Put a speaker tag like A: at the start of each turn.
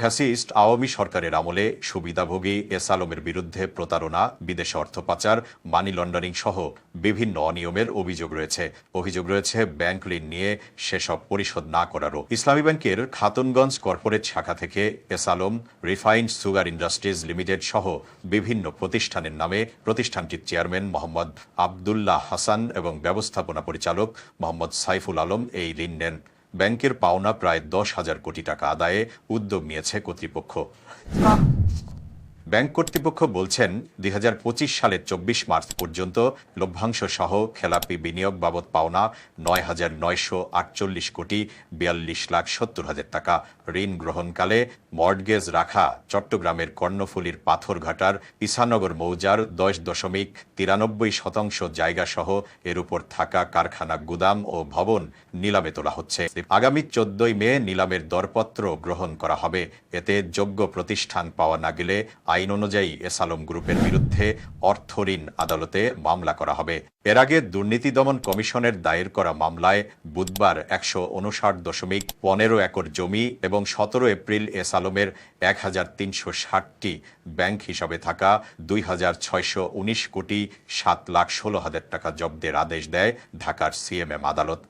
A: Fascist Awami সরকারের আমলে সুবিধাভোগী এস আলমের বিরুদ্ধে প্রতারণা, বিদেশে অর্থ পাচার মানি লন্ডারিং সহ বিভিন্ন অনিয়মের অভিযোগ রয়েছে। অভিযোগ রয়েছে, ব্যাংক ঋণ নিয়ে সেসব পরিশোধ না করারও। ইসলামী ব্যাংকের খাতুনগঞ্জ কর্পোরেট শাখা থেকে S Alam, refined sugar industries limited সহ বিভিন্ন প্রতিষ্ঠানের নামে প্রতিষ্ঠানটির চেয়ারম্যান মোহাম্মদ আবদুল্লাহ হাসান এবং ব্যবস্থাপনা পরিচালক মোহাম্মদ সাইফুল আলম এই ঋণ নেন। ব্যাংকের পাওনা প্রায় দশ হাজার কোটি টাকা আদায়ে উদ্যোগ নিয়েছে কর্তৃপক্ষ। ব্যাংক কর্তৃপক্ষ বলছেন দুই হাজার পঁচিশ সালের চব্বিশ মার্চ পর্যন্ত লভ্যাংশ সহ খেলাপি বিনিয়োগ বাবদ পাওনা নয় হাজার নয়শো আটচল্লিশ কোটি বিয়াল্লিশ লাখ সত্তর হাজার টাকা। ঋণ গ্রহণকালে মর্টগেজ রাখা, চট্টগ্রামের কর্ণফুলীর পাথরঘাটার ইসানগর মৌজার দশ দশমিক তিরানব্বই শতাংশ জায়গা সহ এর উপর থাকা কারখানা গুদাম ও ভবন নিলামে তোলা হচ্ছে। আগামী চোদ্দই মে নিলামের দরপত্র গ্রহণ করা হবে। এতে যোগ্য প্রতিষ্ঠান পাওয়া না গেলে আইন অনুযায়ী এস আলম গ্রুপের বিরুদ্ধে অর্থ ঋণ আদালতে মামলা করা হবে। এর আগে দুর্নীতি দমন কমিশনের দায়ের করা মামলায় বুধবার একশো উনষাট দশমিক পনেরো একর জমি এবং সতেরো এপ্রিল এস আলমের এক হাজার তিনশো ষাটটি ব্যাংক হিসাবে থাকা দুই হাজার ছয়শো উনিশ কোটি সাত লাখ ষোলো হাজার টাকা জব্দের আদেশ দেয় ঢাকার সিএমএম আদালত।